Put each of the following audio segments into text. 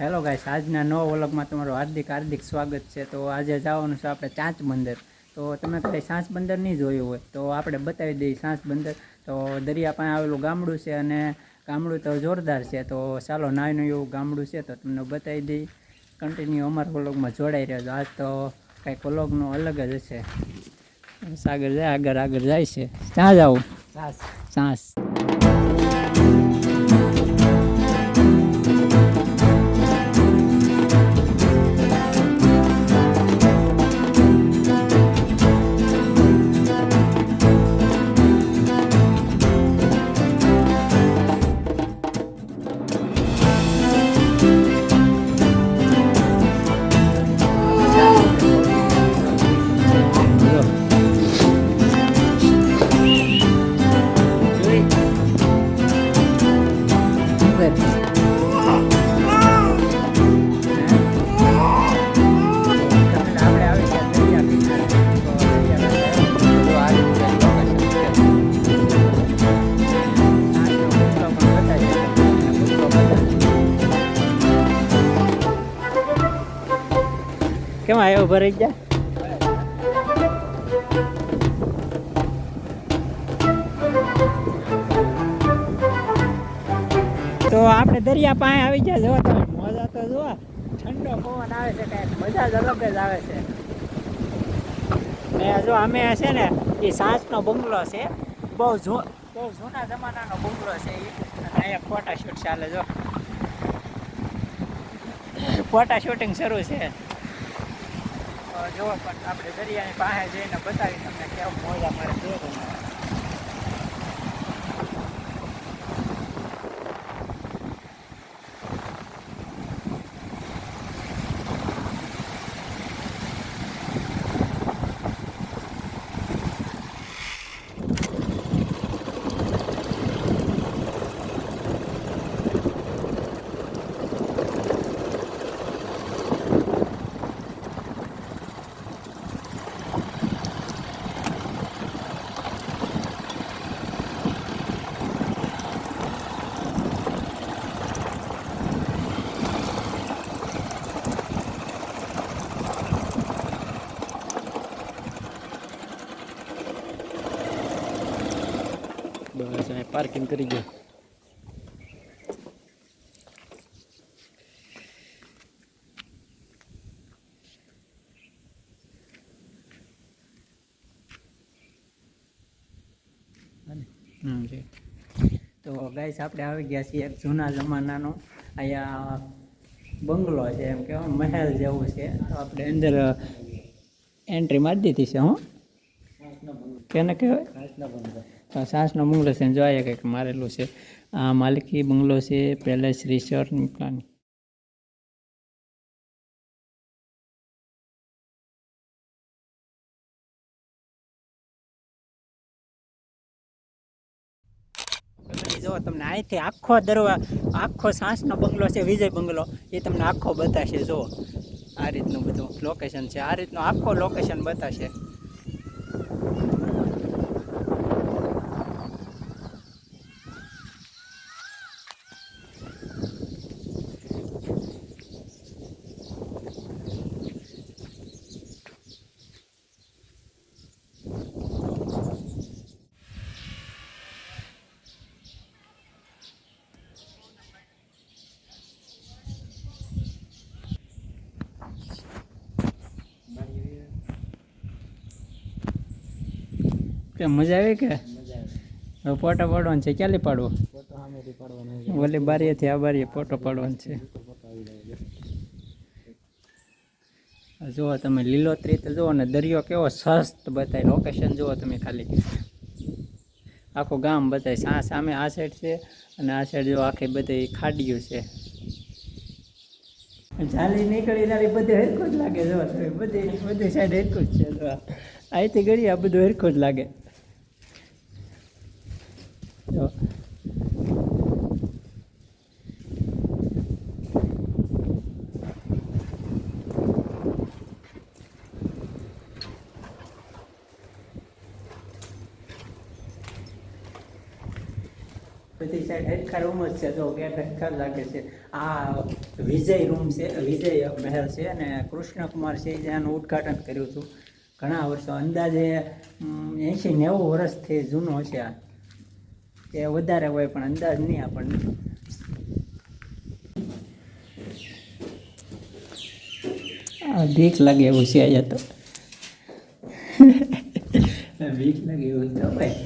Hello guys આજના નવો વ્લોગમાં તમારું હાર્દિક હાર્દિક સ્વાગત છે. તો આજે જવાનું છે આપણે ચાંચ બંદર. તો તમે કદાચ સાંસ બંદર નહીં જોયું હોય તો આપણે બતાવી દઈએ સાંસ બંદર. તો દરિયા પાસે આવેલું ગામડું છે અને ગામડું તો જોરદાર છે. તો ચાલો નાનું એવું ગામડું છે તો તમને બતાવી દઈએ. કન્ટિન્યુ અમારા વ્લોગમાં જોડાઈ રહ્યો આજ તો કંઈક વ્લોગનું અલગ જ હશે. સાગર જાય આગળ આગળ જાય છે. ક્યાં જાવું સાંસ જો. આવ્યો ભરાઈ ગયા. તો આપણે દરિયા પાસે આવી ગયા જો તમે. મજા તો જો ઠંડો પવન આવે છે કાંઈક. મજા જ અલગ જ આવે છે. ને જો અમે છે ને, એ સાંજનો બંગલો છે. બહુ જો, બહુ જૂના જમાનાનો બંગલો છે એ. અહીંયા ફોટા શૂટ ચાલે જો. ફોટા શૂટિંગ શરૂ છે. તો જો પણ આપણે દરિયાની પાસે જઈને બતાવી તમને કેવું મોજા મારે જો બસ અહીં પાર્કિંગ કરી ગયો. તો ગાઈસ આપણે આવી ગયા છીએ એક જૂના જમાનાનો. અહીંયા બંગલો છે એમ કહેવાય મહેલ જેવું છે. તો આપણે અંદર એન્ટ્રી મારી દીધી છે હું. કેને કહેવાય? સાસનો બંગલો છે જોઈએ કંઈક મારેલું છે. આ માલિકી બંગલો છે, પેલેસ રિસોર્ટ પ્લાન જો તમને અહીંથી આખો દરવા, આખો સાંસનો બંગલો છે, વિજય બંગલો, એ તમને આખો બતાવશે જો. આ રીતનું બધું લોકેશન છે, આ રીતનું આખો લોકેશન બતાવશે કે મજા આવે કે? હવે ફોટો પાડવાનો છે, ક્યાંથી પાડવો? ઓલી બારીએથી આ બારીએ ફોટો પાડવાનો છે. જુઓ તમે લીલોતરી તો જુઓ ને દરિયો કેવો સસ્ત બતાય લોકેશન જુઓ તમે ખાલી. આખું ગામ બતાય. સા સામે આ સાઈડ છે અને આ સાઈડ જો આખી બધી ખાડીઓ છે. જાલી નીકળી તારી બધું હરખું જ લાગે. જો બધી બધી સાઈડ હરખું જ છે. અહીંથી ગળી આ બધું હરખું જ લાગે. જો બધી સાઈડ હરખા રૂમ જ છે તો ગેટ હરખા લાગે છે. આ વિજય રૂમ છે, વિજય મહેલ છે અને કૃષ્ણકુમાર છે જેનું ઉદ્ઘાટન કર્યું હતું. ઘણા વર્ષો અંદાજે એંશી નેવું વર્ષથી જૂનો છે આ. કે વધારે હોય પણ અંદાજ નહીં આપણને. આ બીક લાગે એવું છે અહીંયા તો. ભીખ લાગે એવું તો ભાઈ.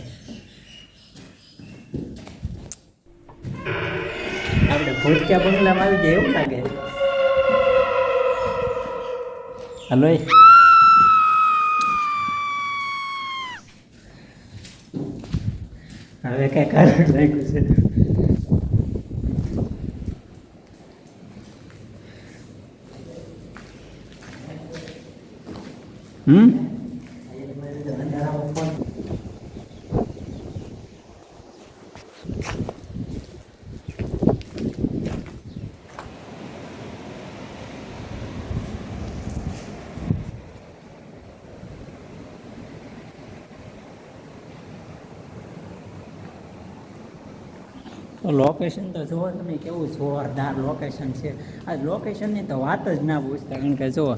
આપણે ભૂતક્યા બંગલામાં આવી જાય એવું લાગે? હલો હવે કઈ કારણ લાગ્યું છે? હમ તો લોકેશન તો જુઓ તમે કેવું જોરદાર લોકેશન છે. આ લોકેશનની તો વાત જ ના પૂછતા કારણ કે જુઓ.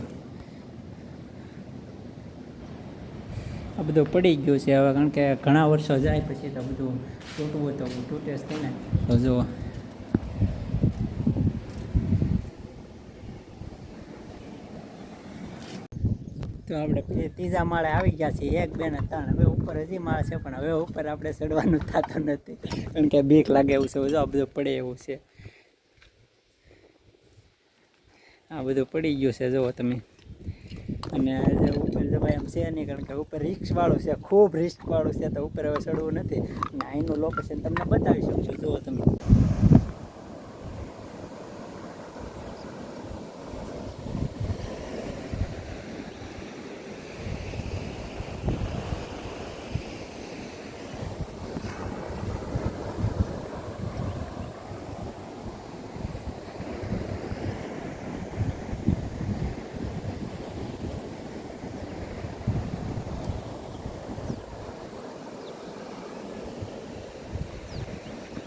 આ બધું પડી ગયું છે હવે, કારણ કે ઘણા વર્ષો જાય પછી તો બધું તૂટવું તો તૂટે જ ને. તો જુઓ. તો આપણે ત્રીજા માળે આવી ગયા છીએ, એક, બે ને ત્રણ. હવે ઉપર હજી માળ છે, પણ હવે ઉપર આપણે ચડવાનું થતું નથી. કારણ કે બીક લાગે એવું છે, જો આ બધું પડે એવું છે. આ બધું પડી ગયું છે, જુઓ તમે. અને જે ઉપર જવાય એમ છે નહીં, કારણ કે ઉપર રિસ્કવાળું છે, ખૂબ રિસ્કવાળું છે, તો ઉપર હવે ચડવું નથી. અને અહીંનું લોકેશન તમને બતાવી શકશો જુઓ તમે.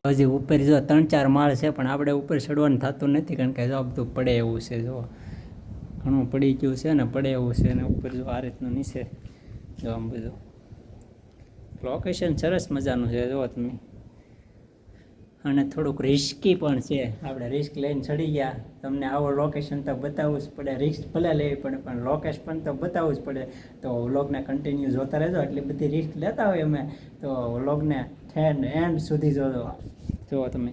હજી ઉપર જો ત્રણ ચાર માળ છે, પણ આપણે ઉપર ચડવાનું થતું નથી, કારણ કે જો તો પડે એવું છે, જો. ઘણું પડી ગયું છે ને, પડે એવું છે ને, ઉપર જો આ રીતનું નીચે જો આમ બધું. લોકેશન સરસ મજાનું છે, જો તમે. અને થોડુંક રિસ્કી પણ છે. આપણે રિસ્ક લઈને ચડી ગયા. તમને આવો લોકેશન તો બતાવવું જ પડે. રિસ્ક ભલે લેવી પડે, પણ લોકેશન પણ તો બતાવવું જ પડે. તો વ્લોગને કન્ટિન્યુ જોતા રહેજો. એટલી બધી રિસ્ક લેતા હોય અમે. તો વ્લોગને એન્ડ એન્ડ સુધી જોજો. જુઓ તમે.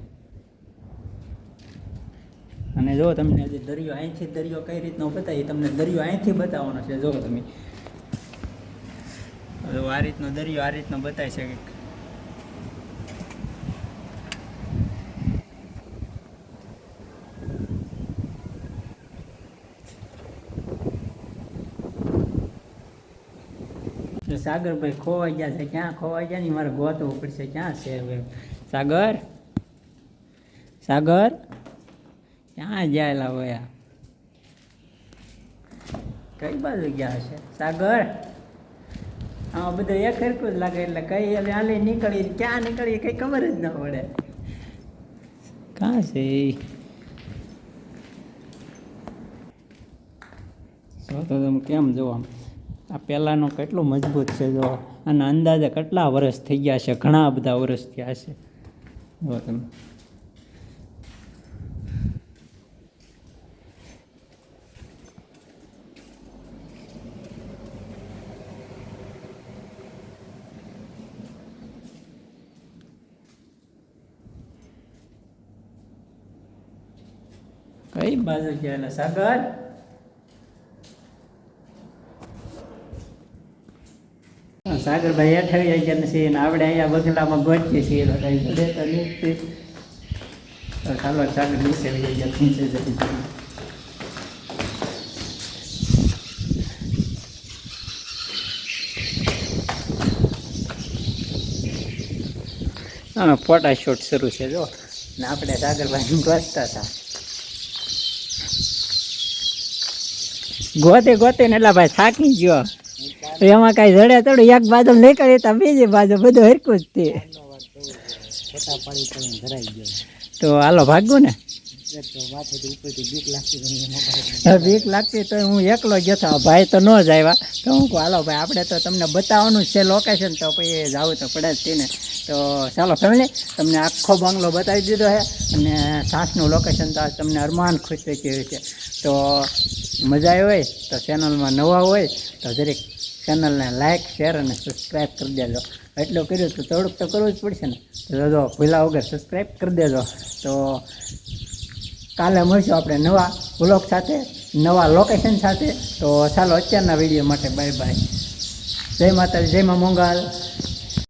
અને જો તમને હજી દરિયો અહીંથી દરિયો કઈ રીતનો બતાવી તમને દરિયો અહીંથી બતાવવાનો છે. જુઓ તમે. જો આ રીતનો દરિયો આ રીતનો બતાવી છે કે તો સાગરભાઈ ખોવાઈ ગયા છે. ક્યાં ખોવાઈ ગયા ને મારે ગોતવું પડશે. ક્યાં છે હવે? સાગર? સાગર? ક્યાં ગયેલા હોય કઈ બાજુ ગયા છે સાગર? હા બધું એક હરકું જ લાગે એટલે કઈ હવે હાલે નીકળી ક્યાં નીકળી કઈ ખબર જ ન પડે. કાં છે તો તમે કેમ જો આમ? આ પહેલાંનો કેટલો મજબૂત છે જો. અને અંદાજે કેટલા વર્ષ થઈ ગયા છે? ઘણા બધા વર્ષ થયા છે. જો તમે. કઈ બાજુ ગયા સાગર? સાગરભાઈ હેઠળ ગયા છીએ ને આપણે અહીંયા બગલામાં ગોચીએ છીએ તો કઈ પડે તો નહીં ચાલો સાગર નીચે લઈ ગયા નીચે જતી જતી. ફોટા શૂટ શરૂ છે, જો. ને આપણે સાગરભાઈ ગોતતા હતા. ગોતે ગોતે ને એટલા ભાઈ થાકી ગયો. એમાં કઈ જડે તડું, એક બાજુ નીકળી તો બીજી બાજુ બધું હરકું જ તે તો હાલો ભાગવું ને. બીક લાગતી તો હું એકલો ગયો હતો ભાઈ તો ન જ આવ્યા. તો હું કહું, હાલો ભાઈ, આપણે તો તમને બતાવવાનું છે લોકેશન તો પછી જવું તો પડે જ ને. તો ચાલો ફેમિલી તમને આખો બંગલો બતાવી દીધો છે અને સાસનું લોકેશન તો તમને અરમાન ખુશ થઈ ગયું છે. તો મજા આવી હોય તો ચેનલમાં નવા હોય તો જરીક ચેનલને લાઇક શેર અને સબસ્ક્રાઈબ કરી દેજો. એટલું કર્યું તો થોડુંક તો કરવું જ પડશે ને. તો જો ભૂલા વગર સબસ્ક્રાઈબ કરી દેજો. તો કાલે મળશું આપણે નવા બ્લોગ સાથે, નવા લોકેશન સાથે. તો ચાલો, અત્યારના વીડિયો માટે બાય બાય જય માતાજી, જય મા મંગલ.